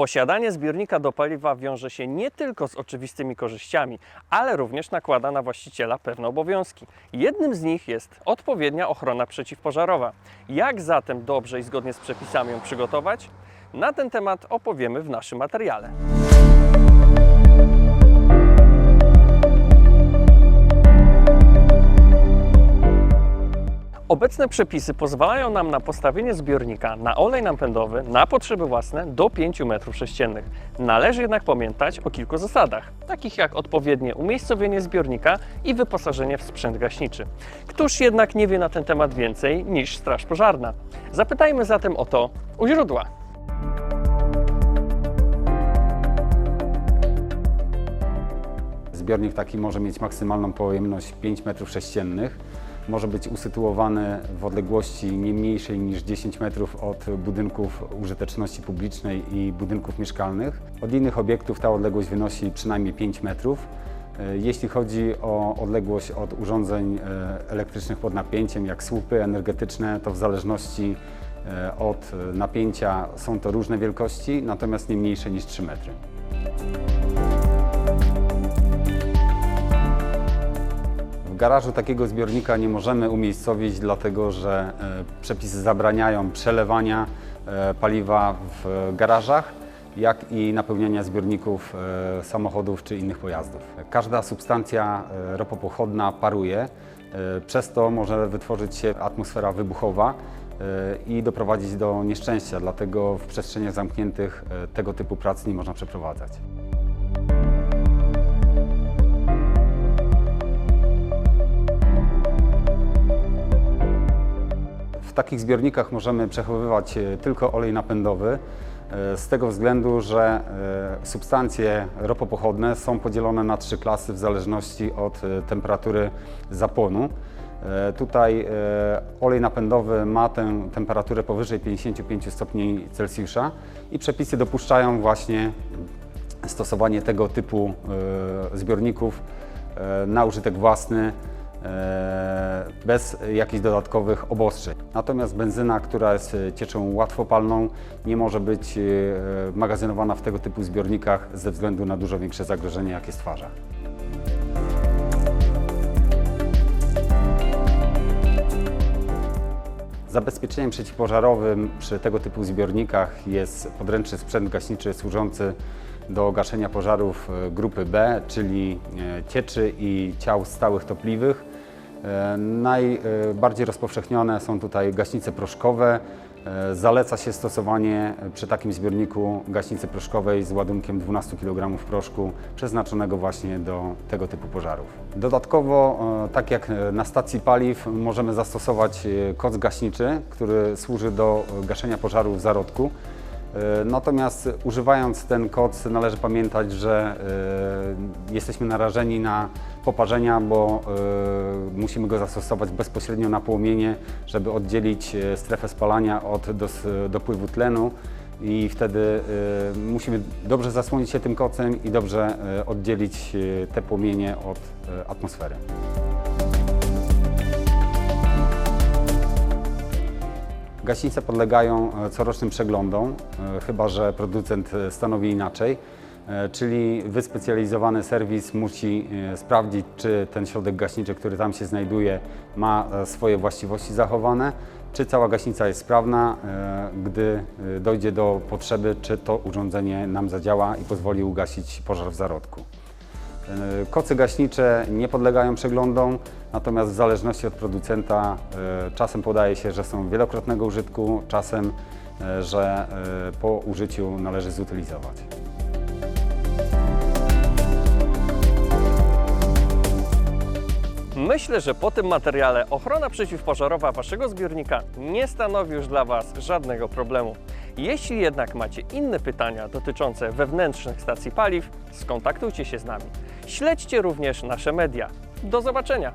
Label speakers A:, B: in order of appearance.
A: Posiadanie zbiornika do paliwa wiąże się nie tylko z oczywistymi korzyściami, ale również nakłada na właściciela pewne obowiązki. Jednym z nich jest odpowiednia ochrona przeciwpożarowa. Jak zatem dobrze i zgodnie z przepisami ją przygotować? Na ten temat opowiemy w naszym materiale. Obecne przepisy pozwalają nam na postawienie zbiornika na olej napędowy na potrzeby własne do 5 m3. Należy jednak pamiętać o kilku zasadach, takich jak odpowiednie umiejscowienie zbiornika i wyposażenie w sprzęt gaśniczy. Któż jednak nie wie na ten temat więcej niż Straż Pożarna? Zapytajmy zatem o to u źródła.
B: Zbiornik taki może mieć maksymalną pojemność 5 m3. Może być usytuowany w odległości nie mniejszej niż 10 metrów od budynków użyteczności publicznej i budynków mieszkalnych. Od innych obiektów ta odległość wynosi przynajmniej 5 metrów. E, Jeśli chodzi o odległość od urządzeń e, elektrycznych pod napięciem, jak słupy energetyczne, to w zależności e, od napięcia są to różne wielkości, natomiast nie mniejsze niż 3 metry. Garażu takiego zbiornika nie możemy umiejscowić, dlatego że e, przepisy zabraniają przelewania e, paliwa w garażach, jak i napełniania zbiorników e, samochodów czy innych pojazdów. Każda substancja ropopochodna paruje, przez to może wytworzyć się atmosfera wybuchowa i doprowadzić do nieszczęścia, dlatego w przestrzeniach zamkniętych tego typu prac nie można przeprowadzać. Takich zbiornikach możemy przechowywać e, tylko olej napędowy, e, z tego względu, że e, substancje ropopochodne są podzielone na trzy klasy w zależności od temperatury zapłonu. Tutaj olej napędowy ma tę temperaturę powyżej 55 stopni Celsjusza i przepisy dopuszczają właśnie stosowanie tego typu zbiorników na użytek własny bez jakichś dodatkowych obostrzeń. Natomiast benzyna, która jest e, cieczą łatwopalną, nie może być e, magazynowana w tego typu zbiornikach ze względu na dużo większe zagrożenie, jakie stwarza. Zabezpieczeniem przeciwpożarowym przy tego typu zbiornikach jest podręczny sprzęt gaśniczy służący do gaszenia pożarów e, grupy B, czyli e, cieczy i ciał stałych topliwych. E, Najbardziej rozpowszechnione są tutaj gaśnice proszkowe. E, Zaleca się stosowanie przy takim zbiorniku gaśnicy proszkowej z ładunkiem 12 kg proszku przeznaczonego właśnie do tego typu pożarów. Dodatkowo, e, tak jak na stacji paliw, możemy zastosować e, koc gaśniczy, który służy do gaszenia pożarów w zarodku. E, Natomiast używając ten koc należy pamiętać, że e, jesteśmy narażeni na poparzenia, bo e, musimy go zastosować bezpośrednio na płomienie, żeby oddzielić strefę spalania od dopływu tlenu i wtedy musimy dobrze zasłonić się tym kocem i dobrze oddzielić te płomienie od atmosfery. Gaśnice podlegają e, corocznym przeglądom, e, chyba że producent e, stanowi inaczej. Czyli wyspecjalizowany serwis musi sprawdzić, czy ten środek gaśniczy, który tam się znajduje, ma swoje właściwości zachowane, czy cała gaśnica jest sprawna, gdy dojdzie do potrzeby, czy to urządzenie nam zadziała i pozwoli ugasić pożar w zarodku. E, Kocy gaśnicze nie podlegają przeglądom, natomiast w zależności od producenta e, czasem podaje się, że są wielokrotnego użytku, czasem, e, że po użyciu należy zutylizować.
A: Myślę, że po tym materiale ochrona przeciwpożarowa Waszego zbiornika nie stanowi już dla Was żadnego problemu. Jeśli jednak macie inne pytania dotyczące wewnętrznych stacji paliw, skontaktujcie się z nami. Śledźcie również nasze media. Do zobaczenia!